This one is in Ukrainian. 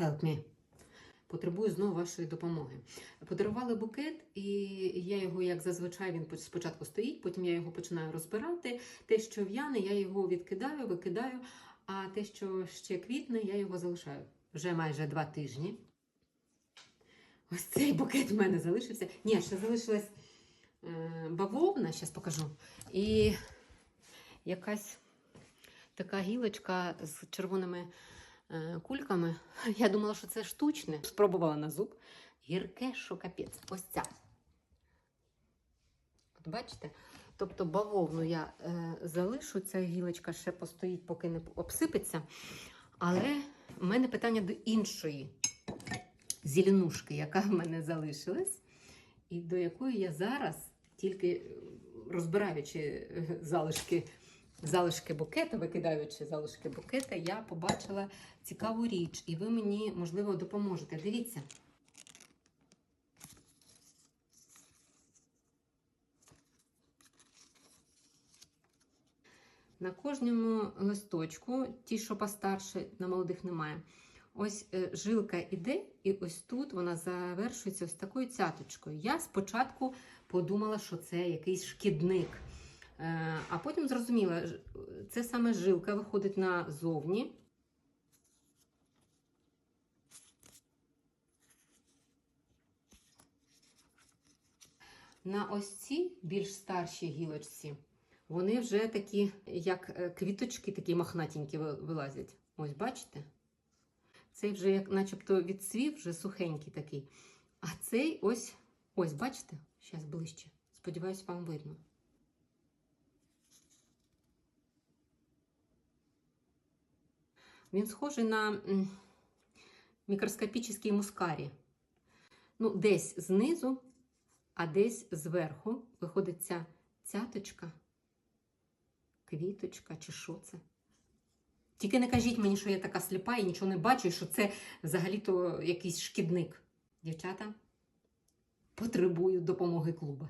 Help me. Потребую знову вашої допомоги. Подарували букет, і я його, як зазвичай, він спочатку стоїть, потім я його починаю розбирати. Те, що в'яне, я його відкидаю, викидаю, а те, що ще квітне, я його залишаю. Вже майже два тижні. Ось цей букет в мене залишився. Ні, ще залишилась е, бавовна, зараз покажу. І якась така гілочка з червоними кульками. Я думала, що це штучне. Спробувала на зуб. Гірке, що капець. Ось ця. От бачите? Тобто бавовну я е, залишу, ця гілочка ще постоїть, поки не обсипеться. Але в мене питання до іншої зеленушки, яка в мене залишилась, і до якої я зараз, тільки е, розбираючи е, залишки, залишки букета, викидаючи залишки букета, я побачила цікаву річ, і ви мені, можливо, допоможете. Дивіться. На кожному листочку, ті, що постарше, на молодих немає. Ось е, жилка іде, і ось тут вона завершується ось такою цяточкою. Я спочатку подумала, що це якийсь шкідник. Е, а потім зрозуміла, це саме жилка виходить назовні. На ось ці більш старші гілочці, вони вже такі, як е, квіточки, такі мохнатенькі вилазять. Ось бачите? Цей вже як начебто відцвів, вже сухенький такий. А цей ось, ось, бачите? Зараз ближче. Сподіваюсь, вам видно. Він схожий на мікроскопічний мускарі. Ну, десь знизу, а десь зверху виходить ця цяточка, квіточка чи що це. Тільки не кажіть мені, що я така сліпа і нічого не бачу, і що це взагалі-то якийсь шкідник. Дівчата, потребую допомоги клуба.